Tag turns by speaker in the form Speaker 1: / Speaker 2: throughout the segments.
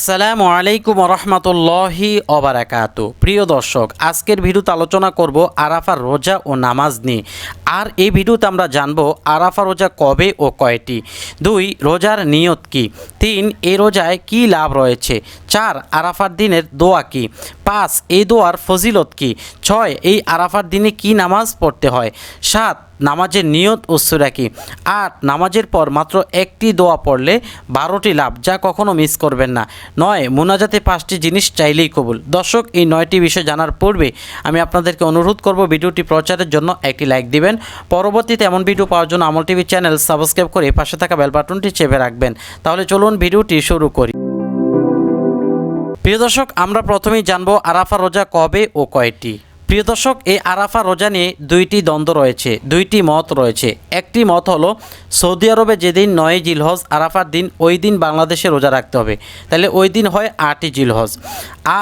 Speaker 1: আসসালামু আলাইকুম রহমতুল্লাহি অবরাকাত প্রিয় দর্শক, আজকের ভিডিওতে আলোচনা করব আরাফার রোজা ও নামাজ নিয়ে। আর এই ভিডিওতে আমরা জানব আরাফা রোজা কবে ও কয়টি। দুই, রোজার নিয়ত কি। তিন, এ রোজায় কি লাভ রয়েছে। চার আরাফার দিনের দোয়া কি? পাঁচ, এই দোয়ার ফজিলত কি? ছয়, এই আরাফার দিনে কি নামাজ পড়তে হয়? সাত, নামাজের নিয়ত উৎসরা কি? আট, নামাজের পর মাত্র একটি দোয়া পড়লে বারোটি লাভ, যা কখনো মিস করবেন না। নয়, মোনাজাতে পাঁচটি জিনিস চাইলেই কবুল। দর্শক, এই নয়টি বিষয় জানার পূর্বে আমি আপনাদেরকে অনুরোধ করব ভিডিওটি প্রচারের জন্য একটি লাইক দিবেন। পরবর্তীতে এমন ভিডিও পাওয়ার জন্য আমল টিভি চ্যানেল সাবস্ক্রাইব করে পাশে থাকা বেল বাটনটি চেপে রাখবেন। তাহলে চলুন ভিডিওটি শুরু করি। প্রিয় দর্শক আমরা প্রথমেই জানব আরাফা রোজা কবে ও কয়টি। প্রিয় দর্শক, এই আরাফা রোজা নিয়ে দুইটি দ্বন্দ্ব রয়েছে, দুইটি মত রয়েছে। একটি মত হলো, সৌদি আরবে যেদিন নয় জিলহজ, আরাফার দিন ওই দিন বাংলাদেশে রোজা রাখতে হবে। তাহলে ওই দিন হয় আটই জিলহজ।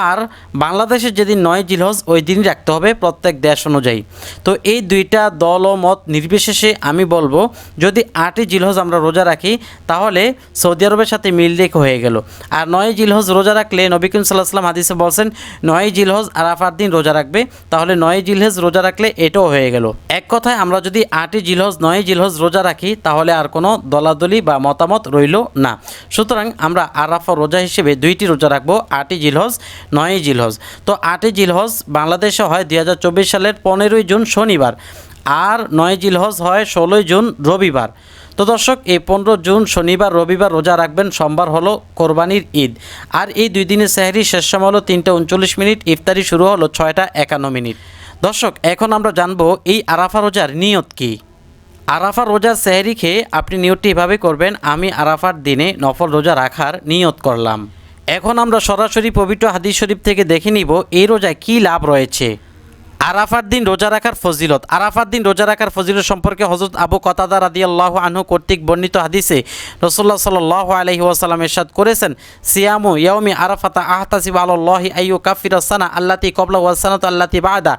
Speaker 1: আর বাংলাদেশের যেদিন নয় জিলহজ, ওই দিনই রাখতে হবে প্রত্যেক দেশ অনুযায়ী। তো এই দুইটা দল ও মত নির্বিশেষে আমি বলব, যদি আটই জিলহজ আমরা রোজা রাখি, তাহলে সৌদি আরবের সাথে মিল রেখ হয়ে গেল। আর নয় জিলহজ রোজা রাখলে নবী সাল্লাহ সাল্লাম হাদিসে বলছেন, নয় জিলহজ আরাফার দিন রোজা রাখবে তাহলে নয় জিলহজ রোজা রাখলে এটাও হয়ে গেল। এক কথায় আমরা যদি আটই জিলহজ, নয় জিলহজ রোজা রাখি, তাহলে আর কোনো দলাদলি বা মতামত রইল না। সুতরাং আমরা আরাফা রোজা হিসেবে দুইটি রোজা রাখব, আটই জিলহজ, নয়ই জিলহজ। তো আটই জিলহজ বাংলাদেশে হয় দুই হাজার চব্বিশ সালের পনেরোই জুন শনিবার। আর নয় জিলহজ হয় ষোলোই জুন রবিবার। তো দর্শক, এই পনেরো জুন শনিবার, রবিবার রোজা রাখবেন, সোমবার হলো কোরবানির ঈদ। আর এই দুই দিনের সেহরি শেষ সময় হলো তিনটে উনচল্লিশ মিনিট, ইফতারি শুরু হলো ছয়টা একান্ন মিনিট। দর্শক, এখন আমরা জানব এই আরাফা রোজার নিয়ত কী? আরাফা রোজার সেহরি খেয়ে আপনি নিয়তটি এভাবে করবেন, আমি আরাফার দিনে নফল রোজা রাখার নিয়ত করলাম। এখন আমরা সরাসরি পবিত্র হাদিস শরীফ থেকে দেখে নিব, এই রোজায় কী লাভ রয়েছে? আরাফার দিন রোজা রাখার ফজিলত। আরাফার দিন রোজা রাখার ফজিলত সম্পর্কে হজরত আবু কতাদা রাদি আল্লাহ আনহু কর্তৃক বর্ণিত হাদিসে রসল্লাহ সাল্লাহ আলহি ওয়াসাল্লাম এরশাদ করেছেন, সিয়ামু ইয়াউমি আরাফাতা আহতাসিব আল্লাহি আইয়ু কাফির সানা আল্লাতি কবলা ওয়াসানাত আল্লাতি বাদা।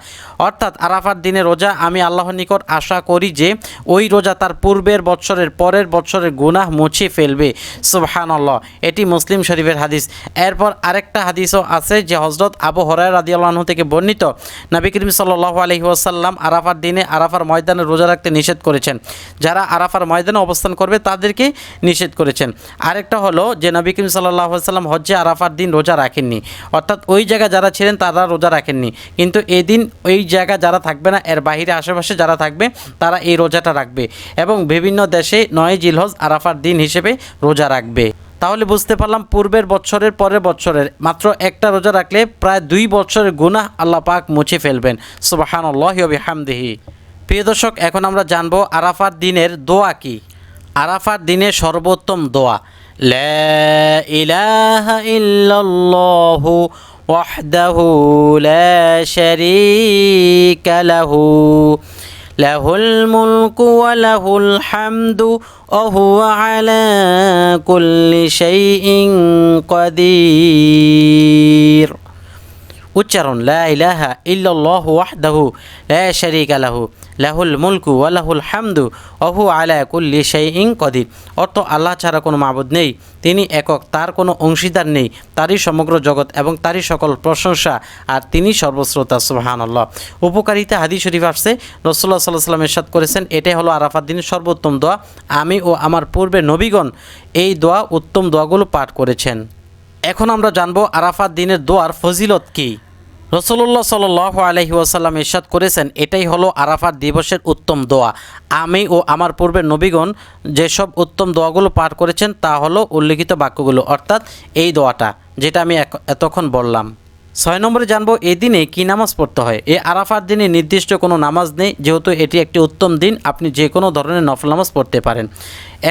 Speaker 1: অর্থাৎ আরাফার দিনে রোজা আমি আল্লাহর নিকট আশা করি যে ওই রোজা তার পূর্বের বৎসরের পরের বৎসরের গুনাহ মুছে ফেলবে। সুবহান আল্লাহ এটি মুসলিম শরীফের হাদিস। এরপর আরেকটা হাদিসও আছে যে হজরত আবু হরাই রাদি আল্লাহ থেকে বর্ণিত, নবী সাল্লাহ আলহি ওয়াসাল্লাম আরাফার দিনে আরাফার ময়দানে রোজা রাখতে নিষেধ করেছেন। যারা আরাফার ময়দানে অবস্থান করবে, তাদেরকে নিষেধ করেছেন। আরেকটা হলো যে নবী করিম সাল্লাহ সাল্লাম হজ্জে আরাফার দিন রোজা রাখেননি। অর্থাৎ ওই জায়গা যারা ছিলেন, তারা রোজা রাখেননি। কিন্তু এদিন ওই জায়গা যারা থাকবে না, এর বাহিরে আশেপাশে যারা থাকবে, তারা এই রোজাটা রাখবে। এবং বিভিন্ন দেশে নয় জিলহজ আরাফার দিন হিসেবে রোজা রাখবে। তাহলে বুঝতে পারলাম পূর্বের বছরের পরের বছরের মাত্র একটা রোজা রাখলে প্রায় দুই বছরের গুনাহ আল্লাহ পাক মুছে ফেলবেন। সুবাহান হামদিহি প্রিয় দর্শক, এখন আমরা জানব আরাফার দিনের দোয়া কি? আরাফার দিনের সর্বোত্তম দোয়া। লা ইলাহা ইল্লাল্লাহু ওয়াহদাহু লা শারীকা লাহু। له الملك وله الحمد وهو على كل شيء قدير. উচ্চারণ, লা ইলাহা ইল্লাল্লাহু ওয়াহদাহু শারীকা লাহু, লাহুল মুলকু ওয়া লাহুল হামদু অহু আলা কুল্লি শাইইন কদির। অর্থ, আল্লাহ ছাড়া কোনো মাবুদ নেই, তিনি একক, তার কোনো অংশীদার নেই, তারই সমগ্র জগৎ এবং তারই সকল প্রশংসা, আর তিনি সর্বশ্রোতা, সুবহানাল্লাহ। উপকারিতা হাদিস শরীফ আসছে রসুল্লাহ সাল্লাহ সাল্লাম এরশাদ করেছেন, এটাই হলো আরাফাত দিনের সর্বোত্তম দোয়া। আমি ও আমার পূর্বে নবীগণ এই দোয়া, উত্তম দোয়াগুলো পাঠ করেছেন। এখন আমরা জানব আরাফাত দিনের দোয়ার ফজিলত কি। রসুল্লাহ সাল আলহি ওয়াসাল্লাম ইরশাদ করেছেন, এটাই হলো আরাফাত দিবসের উত্তম দোয়া। আমি ও আমার পূর্বের নবীগণ যেসব উত্তম দোয়াগুলো পাঠ করেছেন, তা হলো উল্লিখিত বাক্যগুলো, অর্থাৎ এই দোয়াটা, যেটা আমি এতক্ষণ বললাম। ছয় নম্বরে জানব এই দিনে কী নামাজ পড়তে হয়? এই আরাফার দিনে নির্দিষ্ট কোনো নামাজ নেই, যেহেতু এটি একটি উত্তম দিন, আপনি যে কোনো ধরনের নফল নামাজ পড়তে পারেন।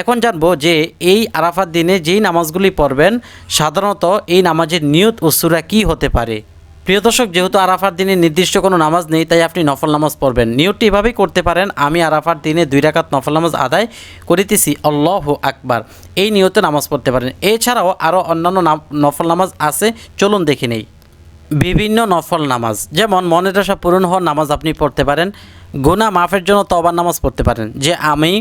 Speaker 1: এখন জানব যে, এই আরাফার দিনে যেই নামাজগুলি পড়বেন, সাধারণত এই নামাজের নিয়ত উসুরা কী হতে পারে? প্রিয় দর্শক, যেহেতু আরাফার দিনে নির্দিষ্ট কোনো নামাজ নেই, তাই আপনি নফল নামাজ পড়বেন। নিয়তটি এভাবেই করতে পারেন, আমি আরাফার দিনে দুই রাকাত নফল নামাজ আদায় করিতেছি, আল্লাহ আকবার। এই নিয়তে নামাজ পড়তে পারেন। এছাড়াও আরও অন্যান্য নফল নামাজ আছে, চলুন দেখে নেই। বিভিন্ন নফল নামাজ। যেমন, মনের আশা পূরণ হওয়ার নামাজ আপনি পড়তে পারেন গুনা মাফের জন্য তবার নামাজ পড়তে পারেন, যে আমি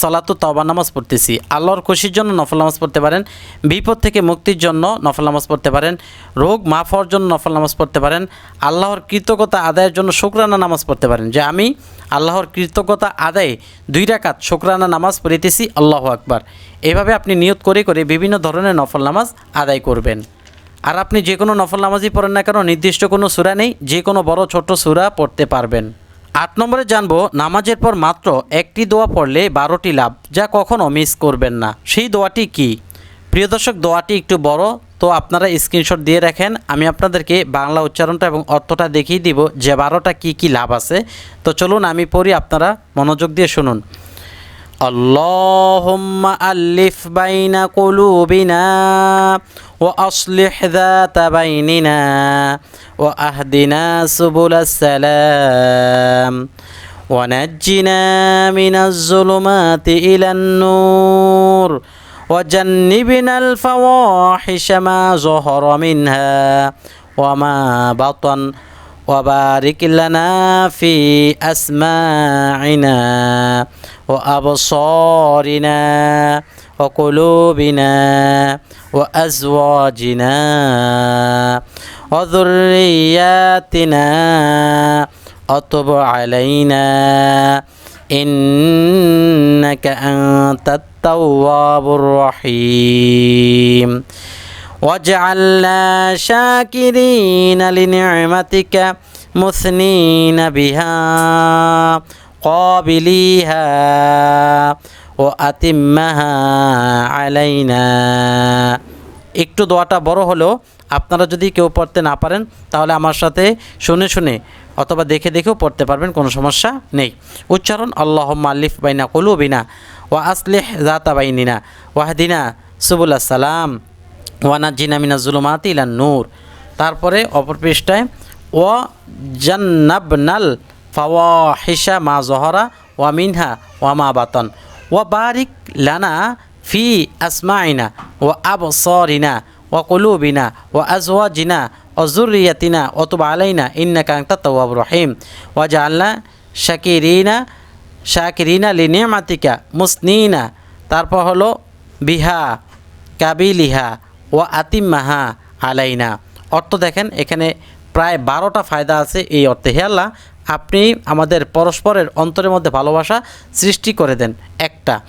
Speaker 1: সলাতু তবার নামাজ পড়তেছি, আল্লাহর খুশির জন্য নফল নামাজ পড়তে পারেন, বিপদ থেকে মুক্তির জন্য নফল নামাজ পড়তে পারেন, রোগ মাফ হওয়ার জন্য নফল নামাজ পড়তে পারেন, আল্লাহর কৃতজ্ঞতা আদায়ের জন্য শুকরানা নামাজ পড়তে পারেন, যে আমি আল্লাহর কৃতজ্ঞতা আদায়ে দুই রাকাত শুকরানা নামাজ পড়িতেছি, আল্লাহ আকবার। এভাবে আপনি নিয়ত করে করে বিভিন্ন ধরনের নফল নামাজ আদায় করবেন। আর আপনি যে কোনো নফল নামাজই পড়েন না কেন, নির্দিষ্ট কোনো সুরা নেই, যে কোনো বড় ছোট সুরা পড়তে পারবেন। আট নম্বরে জানব, নামাজের পর মাত্র একটি দোয়া পড়লে বারোটি লাভ, যা কখনো মিস করবেন না। সেই দোয়াটি কি? প্রিয় দর্শক, দোয়াটি একটু বড়, তো আপনারা স্ক্রিনশট দিয়ে রাখেন। আমি আপনাদেরকে বাংলা উচ্চারণটা এবং অর্থটা দেখিয়ে দিব যে বারোটা কি কি লাভ আছে। তো চলুন, আমি পড়ি, আপনারা মনোযোগ দিয়ে শুনুন। اللهم ألف بين قلوبنا وأصلح ذات بيننا وأهدنا سبل السلام ونجنا من الظلمات إلى النور وجنبنا الفواحش ما ظهر منها وما بطن وبارك لنا في أسماعنا وأبصارنا وقلوبنا وأزواجنا وذرياتنا وتب علينا إنك أنت التواب الرحيم. واجعلنا شاكرين لنعمتك مثنين بها قابليها وأتمها علينا একটু দোয়াটা বড় হলেও আপনারা যদি কেউ পড়তে না পারেন তাহলে আমার সাথে শুনে শুনে অথবা দেখে দেখেও পড়তে পারবেন কোনো সমস্যা নেই উচ্চারণ আল্লাহ আল্লিফ বাইনা কলুবিনা ও আসলেহ জাতা বাইনিনা ওয়াহদিনা সুবুল্লা সালাম ওয়ানাজিনা মিনা জুলুমাত ইলান নূর তারপরে অপর পৃষ্ঠায় ও জান্নাবনাল ফাওয়াহিশা মা জহরা ওয়া মিনহা ওয়া মা বাতন। ওয়া বারিক লানা ফি আসমাইনা ও আবসরিনা ও কলুবিনা ও আজওয়াজিনা ও জুরিয়াতিনা ও তুব আলাইনা ইন্নাকা আনতা তাওয়াব রহিম। ওয়া জাআলনা শাকিরিনা শাকিরিনা লিনিয়ামাতিকা মুসনিনা। তারপর হলো বিহা কাবিলিহা ও আতিম্মাহা আলাইনা। অর্থ দেখেন, এখানে প্রায় বারোটা ফায়দা আছে এই অর্থে। হে আল্লাহ, আপনি আমাদের পরস্পরের অন্তরের মধ্যে ভালোবাসা সৃষ্টি করে দেন। একটা,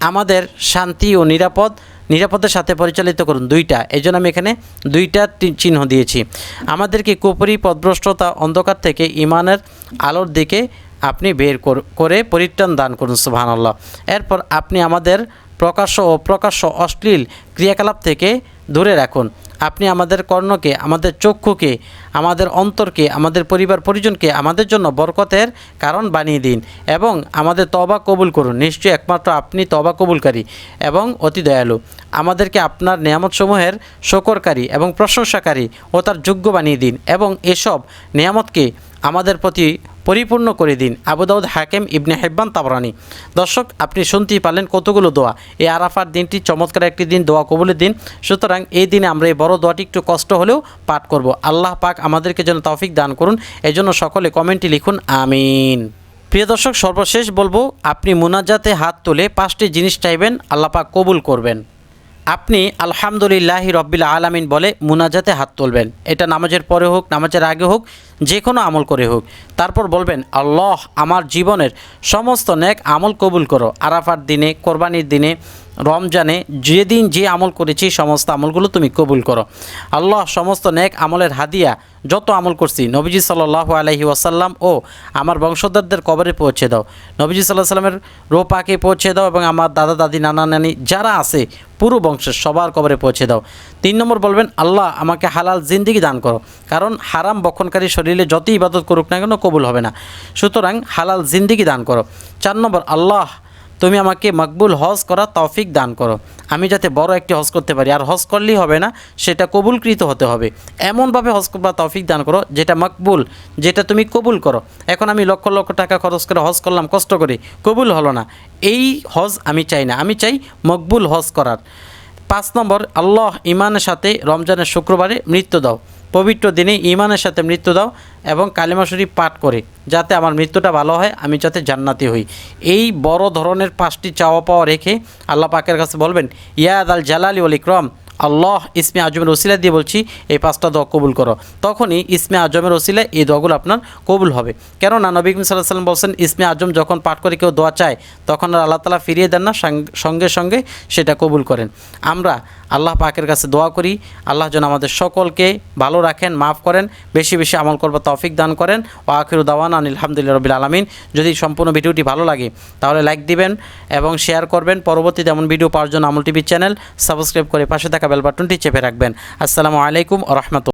Speaker 1: আমাদের শান্তি ও নিরাপদ, নিরাপদের সাথে পরিচালিত করুন। দুইটা এই জন্য আমি এখানে দুইটা চিহ্ন দিয়েছি। আমাদেরকে কুপুরি পদভ্রষ্টতা অন্ধকার থেকে ইমানের আলোর দিকে আপনি বের কর- পরিত্রাণ দান করুন সুবহান আল্লাহ এরপর আপনি আমাদের প্রকাশ্য ও প্রকাশ্য অশ্লীল ক্রিয়াকলাপ থেকে দূরে রাখুন। আপনি আমাদের কর্ণকে, আমাদের চক্ষুকে, আমাদের অন্তরকে, আমাদের পরিবার পরিজনকে, আমাদের জন্য বরকতের কারণ বানিয়ে দিন এবং আমাদের তবা কবুল করুন। নিশ্চয়ই একমাত্র আপনি তবা কবুলকারী এবং অতি দয়ালু। আমাদেরকে আপনার নিয়ামতসমূহের শকরকারী এবং প্রশংসাকারী ও তার যোগ্য বানিয়ে দিন এবং এসব নিয়ামতকে আমাদের প্রতি পরিপূর্ণ করে দিন। আবুদাউদ হাকেম ইবনে হেব্বান তাবরানি। দর্শক, আপনি শুনতেই পারলেন কতগুলো দোয়া। এই আরাফার দিনটি চমৎকার একটি দিন, দোয়া কবুলের দিন। সুতরাং এই দিনে আমরা এই বড় দোয়াটি একটু কষ্ট হলেও পাঠ করব। আল্লাহ পাক আমাদেরকে যেন তৌফিক দান করুন। এজন্য সকলে কমেন্টে লিখুন, আমিন। প্রিয় দর্শক, সর্বশেষ বলব, আপনি মুনাজাতে হাত তুলে পাঁচটি জিনিস চাইবেন, আল্লাহ পাক কবুল করবেন। আপনি আলহামদুলিল্লাহ রব্বিল আলামিন বলে মুনাজাতে হাত তুলবেন। এটা নামাজের পরে হোক, নামাজের আগে হোক যে কোনো আমল করে হোক। তারপর বলবেন, আল্লাহ আমার জীবনের সমস্ত নেক আমল কবুল করো। আরাফার দিনে, কোরবানির দিনে রমজানে যেদিন যে আমল করেছি, সমস্ত আমলগুলো তুমি কবুল করো। আল্লাহ সমস্ত নেক আমলের হাদিয়া, যত আমল করছি, নবীজি সাল্লাহ আলহি ওয়াসাল্লাম ও আমার বংশধরদের কবরে পৌঁছে দাও। নবীজি সাল্লাহ সাল্লামের রোপাকে পৌঁছে দাও এবং আমার দাদা, দাদি, নানা, নানি যারা আছে, পুরো বংশের সবার কবরে পৌঁছে দাও। তিন নম্বর বলবেন, আল্লাহ আমাকে হালাল জিন্দিগি দান করো, কারণ হারাম বক্ষণকারী শরীরে যতই ইবাদত করুক না কেন কবুল হবে না। সুতরাং হালাল জিন্দিগি দান করো। চার নম্বর, আল্লাহ তুমি আমাকে মকবুল হজ করা তৌফিক দান করো। আমি যাতে বড় একটি হজ করতে পারি। আর হজ করলেই হবে না, সেটা কবুলকৃত হতে হবে। এমনভাবে হজ করবা তৌফিক দান করো, যেটা মকবুল, যেটা তুমি কবুল করো। এখন আমি লক্ষ লক্ষ টাকা খরচ করে হজ করলাম, কষ্ট করে, কবুল হলো না। এই হজ আমি চাই না। আমি চাই মকবুল হজ করার। পাঁচ নম্বর, আল্লাহ ইমানের সাথে রমজানের শুক্রবারে মৃত্যু দাও। পবিত্র দিনে ইমানের সাথে মৃত্যু দাও এবং কালিমা শরীফ পাঠ করে, যাতে আমার মৃত্যুটা ভালো হয়, আমি যাতে জান্নাতি হই। এই বড় ধরনের পাঁচটি চাওয়া পাওয়া রেখে আল্লাহ পাকের কাছে বলবেন ইয়াদ আল জালালি ওল ইকরম। আল্লাহ ইসমে আজমের ওসিলা দিয়ে বলছি, এই পাঁচটা দোয়া কবুল করো। তখনই ইসমে আজমের ওসিলা এই দোয়াগুলো আপনার কবুল হবে। কেননা নবী সাল্লাহ সাল্লাম বলছেন, ইসমে আজম যখন পাঠ করে কেউ দোয়া চায়, তখন আর আল্লাহ তালা ফিরিয়ে দেন না সঙ্গে সঙ্গে সেটা কবুল করেন। আমরা আল্লাহ পাকের কাছে দোয়া করি, আল্লাহ যেন আমাদের সকলকে ভালো রাখেন, মাফ করেন, বেশি বেশি আমল করবার তৌফিক দান করেন। ও আখির দাওয়ান আলহামদুলিল্লাহ রবিল আলমিন। যদি সম্পূর্ণ ভিডিওটি ভালো লাগে, তাহলে লাইক দিবেন এবং শেয়ার করবেন। পরবর্তীতে এমন ভিডিও পাওয়ার জন্য আমল টিভি চ্যানেল সাবস্ক্রাইব করে পাশে থাকা বেল চেপে রাখবেন। আসসালামু আলাইকুম রহমতুল